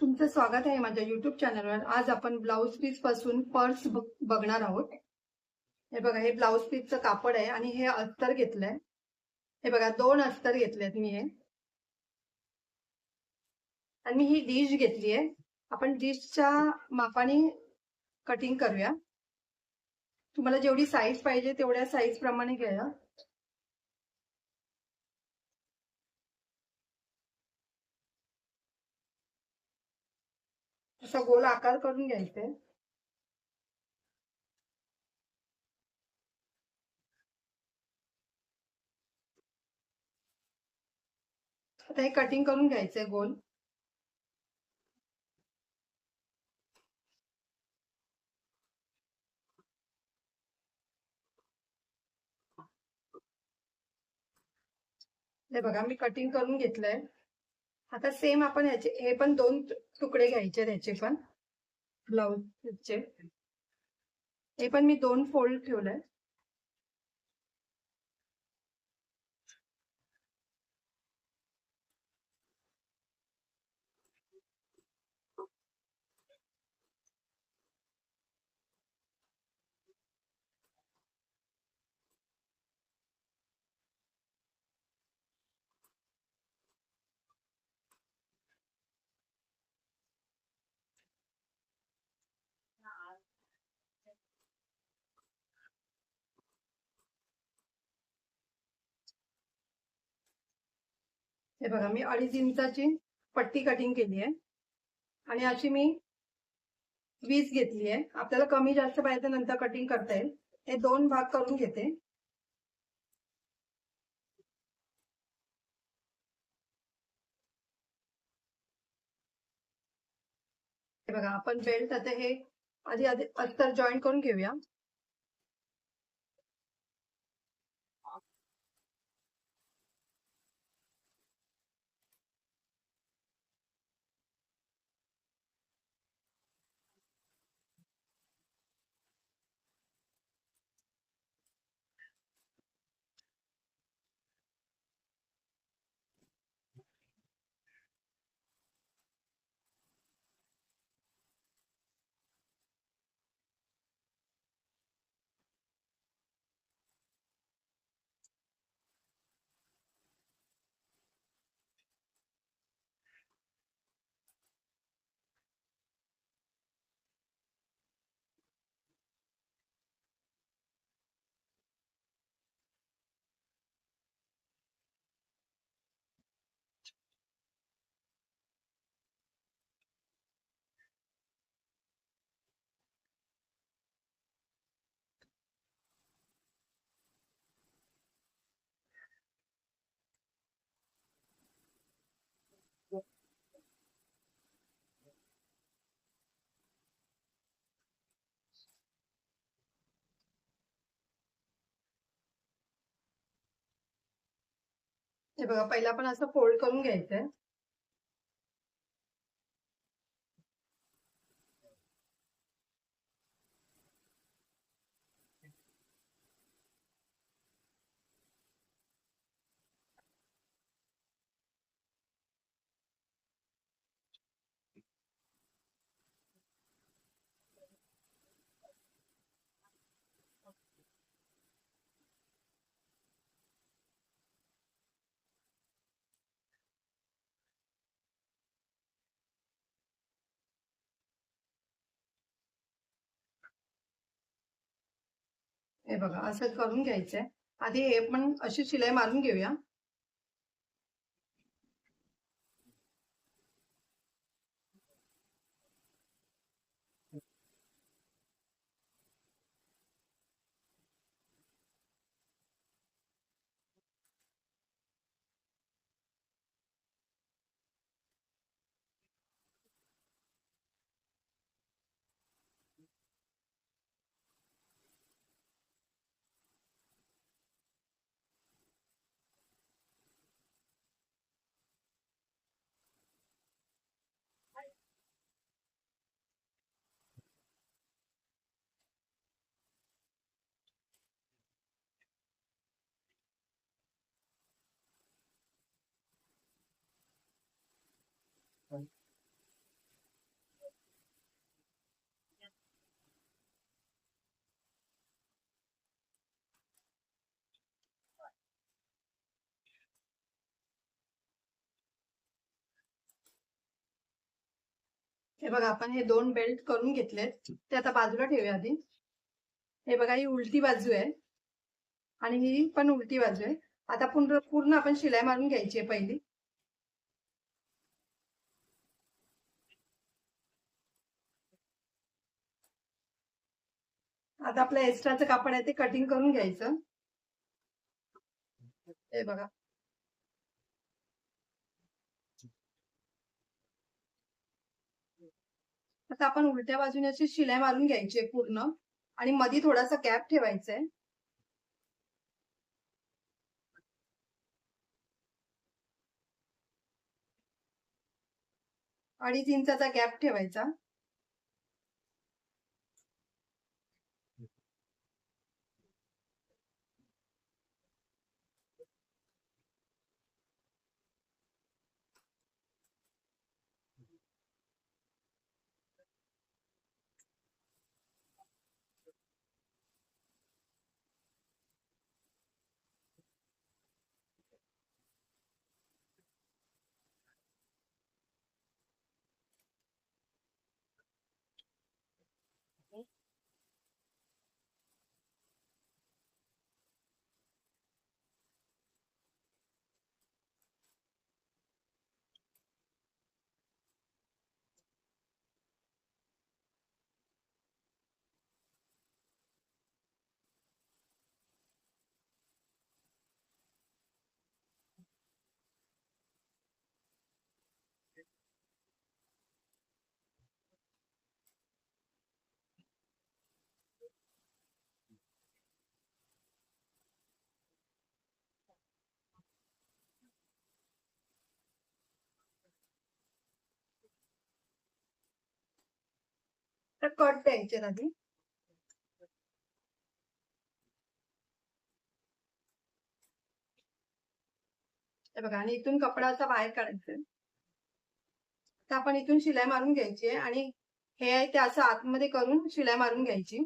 तुमचं स्वागत आहे माझ्या युट्यूब चॅनलवर आज आपण ब्लाऊज पीसपासून पर्स बघणार आहोत. हे बघा हे ब्लाऊज पीसचं कापड आहे आणि हे अस्तर घेतलंय. हे बघा दोन अस्तर घेतलेत मी हे. आणि मी ही डिश घेतली आहे. आपण डिशच्या मापाने कटिंग करूया. तुम्हाला जेवढी साईज पाहिजे तेवढ्या साईज प्रमाणे घ्या. असा गोल आकार करून घ्यायचे. आता हे कटिंग करून घ्यायचंय गोल. हे बघा मी कटिंग करून घेतलंय. आता सेम आपण ह्याचे हे पण दोन तुकडे घ्यायचे त्याचे पण. ब्लाऊजचे हे पण मी दोन फोल्ड ठेवलंय. हे बघा मी अडीच इंचाची पट्टी कटिंग केली आहे. आणि अशी मी वीस घेतली आहे. आपल्याला कमी जास्त पाहिजे नंतर कटिंग करता येईल. हे दोन भाग करून घेते. हे बघा आपण बेल्ट आता हे आधी आधी अस्तर जॉईन करून घेऊया. हे बघा पहिला पण असं फोल्ड करून घ्यायचंय. हे बघा असं करून घ्यायचंय. आधी हे पण अशी शिलाई मारून घेऊया. हे बघा आपण हे दोन बेल्ट करून घेतलेत. ते आता बाजूला ठेवूया आधी. हे बघा ही उलटी बाजू आहे आणि ही पण उलटी बाजू आहे. आता पूर्ण पूर्ण आपण शिलाई मारून घ्यायची आहे पहिली. आता आपलं एक्स्ट्राचं कापड आहे ते कटिंग करून घ्यायचं. हे बघा. आता आपण उलट्या बाजूने अशी शिलाई मारून घ्यायची पूर्ण. आणि मध्ये थोडासा गॅप ठेवायचा आहे. अडीच इंचाचा गॅप ठेवायचा. तर कट द्यायचे आधी. बघा आणि इथून कपडा असा बाहेर काढायचा तर आपण इथून शिलाई मारून घ्यायची आहे आणि हे आहे ते असं आतमध्ये करून शिलाई मारून घ्यायची.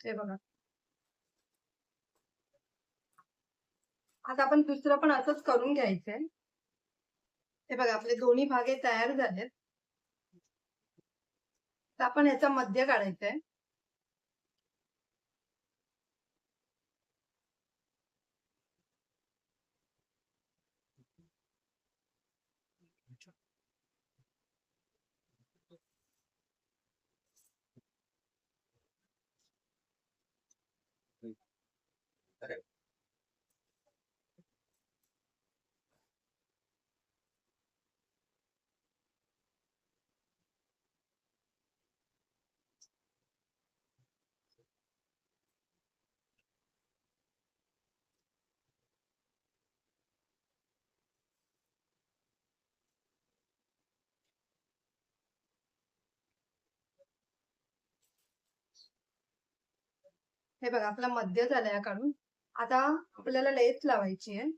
हे बघा. आता आपण दुसरं पण असंच करून घ्यायचंय. हे बघा आपले दोन्ही भागे तयार झालेत. तर आपण ह्याचा मध्य काढायचा आहे हे बघा आपला मध्य झालाय या काढून आता आपल्याला लेस लावायची आहे.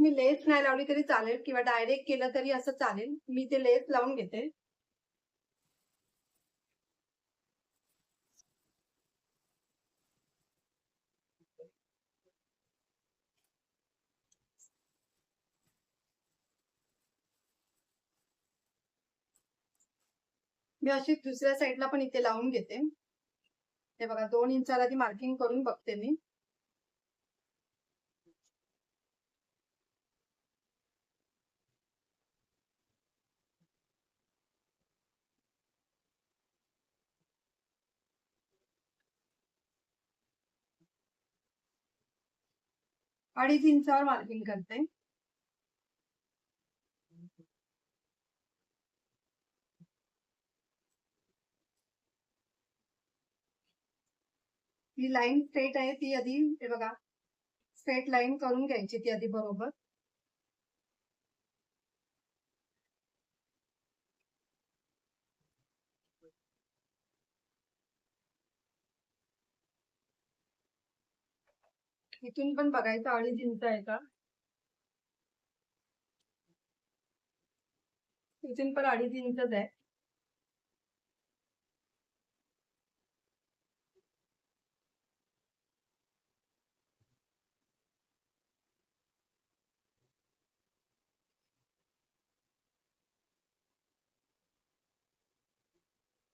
तुम्ही लेस नाही लावली तरी चालेल किंवा डायरेक्ट केलं तरी असं चालेल. मी ते लेस लावून घेते. मी अशी दुसऱ्या साईडला पण इथे लावून घेते. हे बघा दोन इंचाला ती मार्किंग करून बघते मी. अडीच इंचावर मार्किंग करते. ही लाईन स्ट्रेट आहे ती आधी बघा स्ट्रेट लाईन करून घ्यायची ती आधी बरोबर. इथून पण बघायचं अडीच इंच आहे का? इथून पण अडीच इंचच आहे.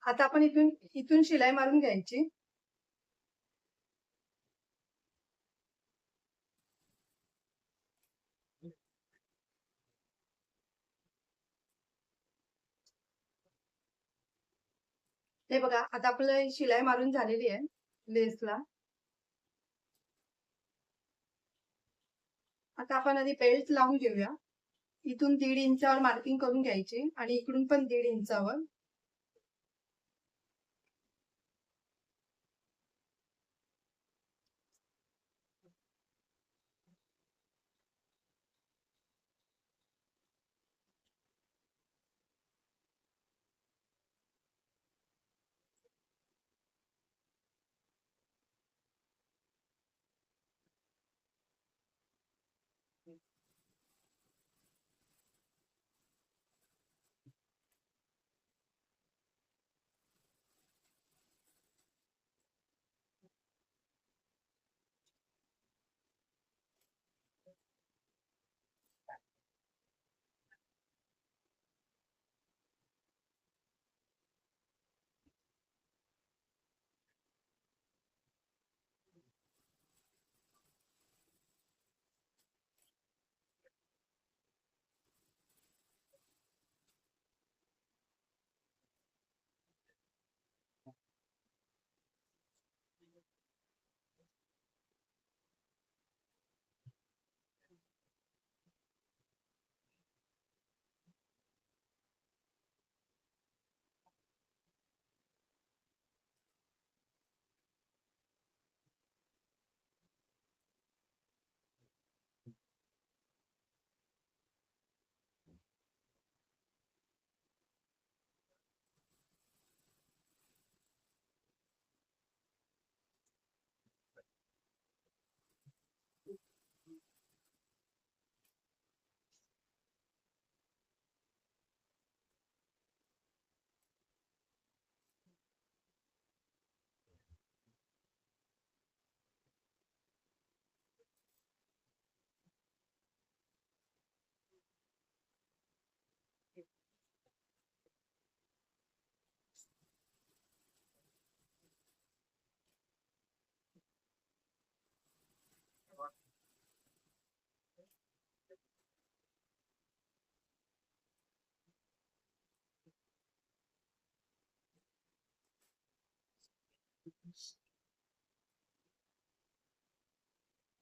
आता आपण इथून इथून शिलाई मारून घ्यायची. हे बघा आता आपलं शिलाई मारून झालेली आहे लेसला. आता आपण आधी बेल्ट लावून घेऊया. इथून दीड इंचावर मार्किंग करून घ्यायची आणि इकडून पण दीड इंचावर.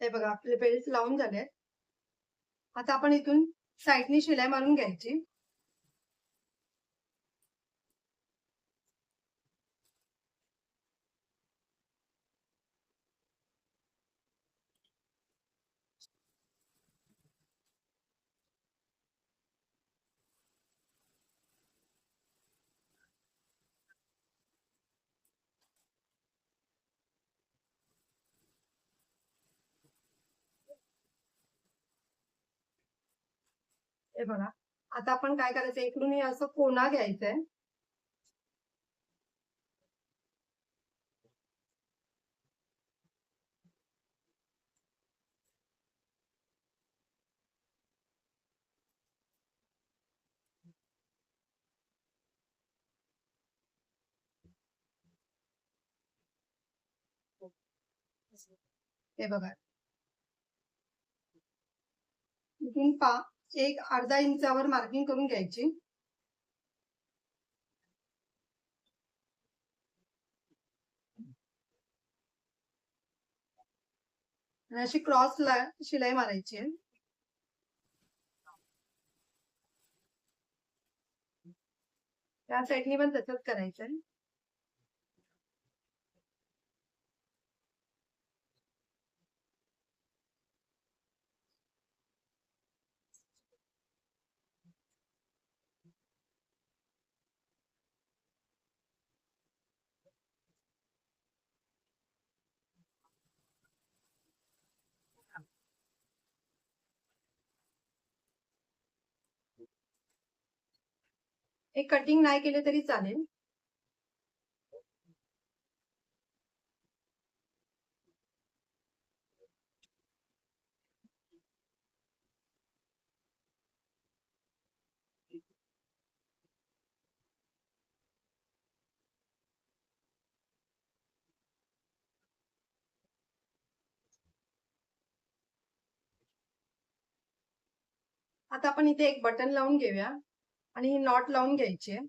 हे बघा आपले बेल्ट लावून झाले आता आपण इथून साईडनी शिलाई मारून घ्यायची. हे बघा. आता आपण काय करायचं? इकडून हे असं कोणा घ्यायचंय. हे बघा. इथून पा. एक अर्धा इंचावर मार्किंग करून घ्यायची. आणि अशी क्रॉस ला शिलाई मारायची आहे. त्या साईडनी पण तसंच करायचं आहे एक कटिंग नाही केले तरी चालेल. आता आपण इथे एक बटन लावून घेऊया. आणि ही नॉट लावून घ्यायची. आहे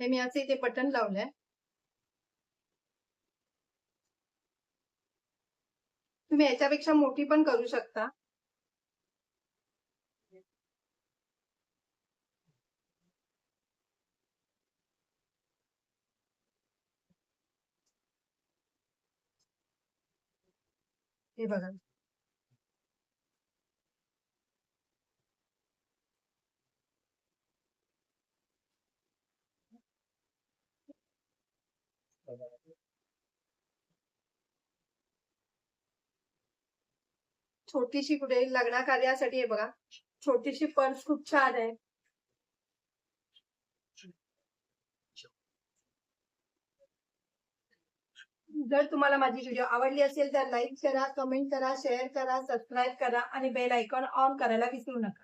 हे मी असं इथे बटन लावलंय. तुम्ही याच्यापेक्षा मोठी पण करू शकता. हे बघा. छोटीशी कुठे लग्न कार्यासाठी हे बघा. छोटीशी पर्स खूप छान आहे. जर तुम्हाला माझी व्हिडिओ आवडली असेल तर लाईक करा कमेंट करा शेअर करा सबस्क्राईब करा आणि बेल आयकॉन ऑन करायला विसरू नका.